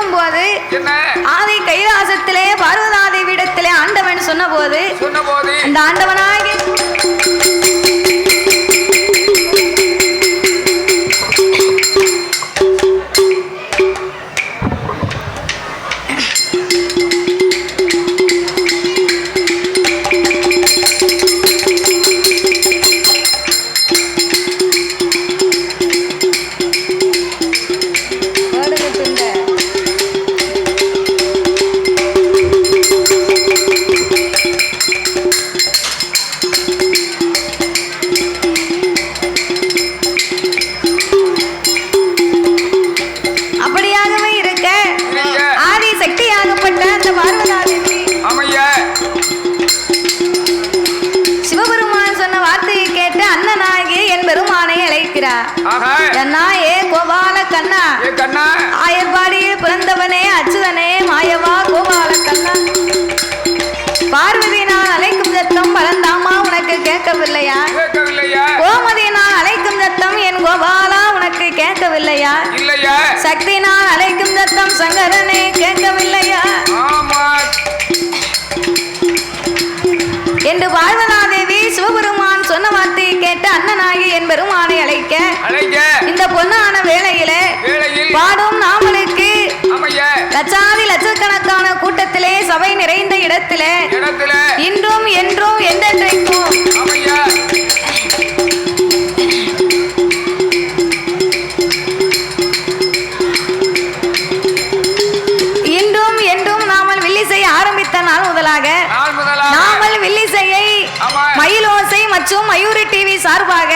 இருக்கும் போது ஆதி கைலாசத்திலே பார்வதாதி விடத்திலே ஆண்டவன் சொன்ன போது சொன்ன போது அந்த ஆண்டவனாகி ஆஹா. அண்ணா ஏ கோபால கண்ணா? ஏ கண்ணா. ஆயர்பாடியில் பிறந்தவனே அச்சுதனே மாயவா கோபால கண்ணா. பார்வதி நான் அழைக்கும் சத்தம் பரந்தாமா உனக்கு கேட்கவில்லையா? கோமதி நான் அழைக்கும் சத்தம் என் கோபாலா உனக்கு கேட்கவில்லையா? சக்தி நான் அழைக்கும் சத்தம் சங்கரனே கேட்கவில்லையா? என்று பார்வதாதேவி சிவபெருமான் சொன்ன வார்த்தையை கேட்டு அண்ணனாகி என் பெருமானை லட்சாதி லட்சக்கணக்கான கூட்டத்திலே சபை நிறைந்த இடத்திலே இன்றும் என்றும் என்றென்றைக்கும் மற்றும் மயூரி டிவி சார்பாக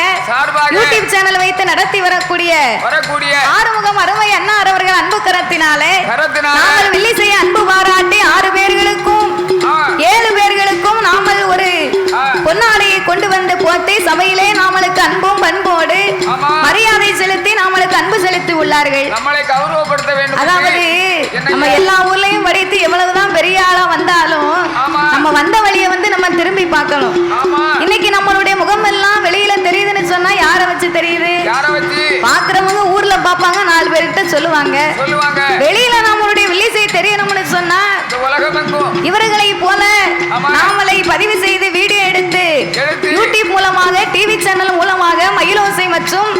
யூடியூப் சேனல் வைத்து நடத்தி வரக்கூடிய வரக்கூடிய ஆறுமுகம் அருமை அண்ணார் அவர்கள் அன்பு கரத்தினாலே நாமல் வில்லிசையை அன்பு பாராட்டி ஆறு பேர்களுக்கும் ஏழு பேர்களுக்கும் நாமல் ஒரு. பொன்னாடையை கொண்டு வந்து போத்தி சபையிலே நாமளுக்கு அன்பும் பண்போடு. மரியாதை செலுத்தி நாமளுக்கு அன்பு செலுத்தி உள்ளார்கள் அதாவது நம்ம எல்லா ஊர்லயும் படித்து எவ்வளவுதான் பெரிய ஆளா வந்தாலும். நம்ம வந்த வழியை வந்து நம்ம திரும்பி பார்க்கணும் பாக்குறவங்க ஊர்ல பாப்பாங்க நாலு பேர்கிட்ட சொல்லுவாங்க வெளியில நம்மளுடைய வில்லிசை தெரியணும்னு சொன்னா இவர்களை போல. நாமளை பதிவு செய்து வீடியோ எடுத்து. யூடியூப் மூலமாக டிவி சேனல் மூலமாக மயிலோசை மற்றும்.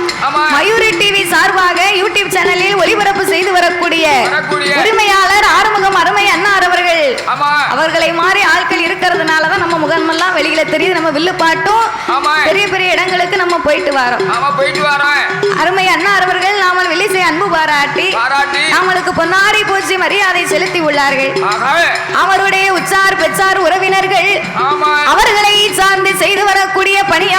மயூரி டிவி சார்பாக யூடியூப் சேனலில் ஒளிபரப்பு செய்து வரக்கூடிய வரக்கூடிய. உரிமையாளர் ஆறுமுகம் அருமை அண்ணார் அவர்கள் ஆமா அவர்களை மாதிரி ஆட்கள் இருக்கிறதுனால தான் நம்ம முகமெல்லாம் வெளியில தெரியுது. நம்ம வில்லு பாட்டும் பெரிய பெரிய இடங்களுக்கு நம்ம போயிட்டு வரோம். அருமை அண்ணார் அவர்கள் நாமல் வில்லிசை அன்பு பாராட்டி நாமளுக்கு பொன்னாடி பூச்சி மரியாதை செலுத்தி உள்ளார்கள். அவருடைய உச்சார் பெற்றார் உறவினர்கள் அவர்களை சார்ந்து செய்து வரக்கூடிய பணியாளர்கள்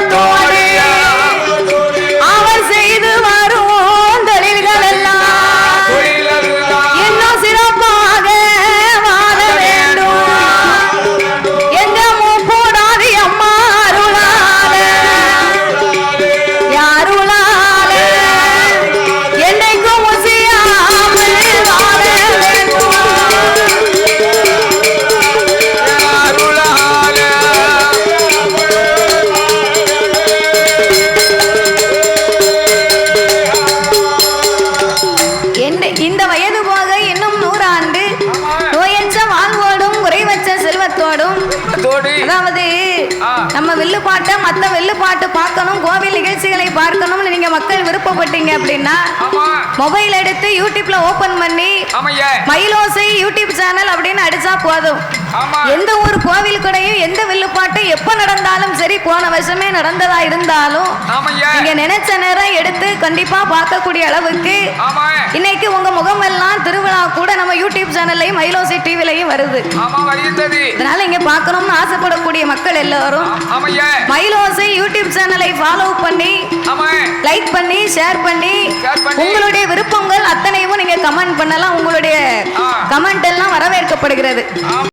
Lord. நம்ம வில்லு பாட்டை மத்த வில்லு பாட்டு பார்க்கணும் கோவில் நிகழ்ச்சிகளை பார்க்கணும்னு நீங்க மக்கள் விருப்பப்பட்டீங்க அப்படின்னா மொபைல் எடுத்து யூடியூப்ல ஓபன் பண்ணி மயிலோசை யூடியூப் சேனல் அப்படின்னு அடிச்சா போதும். எந்த ஒரு கோவில் கூடயும் எந்த வில்லு பாட்டு எப்ப நடந்தாலும் சரி போன வருஷமே நடந்ததா இருந்தாலும் நீங்க நினைச்ச நேரம் எடுத்து கண்டிப்பா பார்க்கக்கூடிய அளவுக்கு இன்னைக்கு உங்க கூட நம்ம யூடியூப் சேனல்லையும் மயிலோசை டிவிலையும் வருது. இதனால இங்க பார்க்கணும்னு ஆசைப்படக்கூடிய மக்கள் எல்லாரும் மயிலோசை யூடியூப் சேனலை ஃபாலோ பண்ணி லைக் பண்ணி ஷேர் பண்ணி. உங்களுடைய விருப்பங்கள் அத்தனையும் நீங்க கமெண்ட் பண்ணலாம். உங்களுடைய. கமெண்ட் எல்லாம் வரவேற்கப்படுகிறது.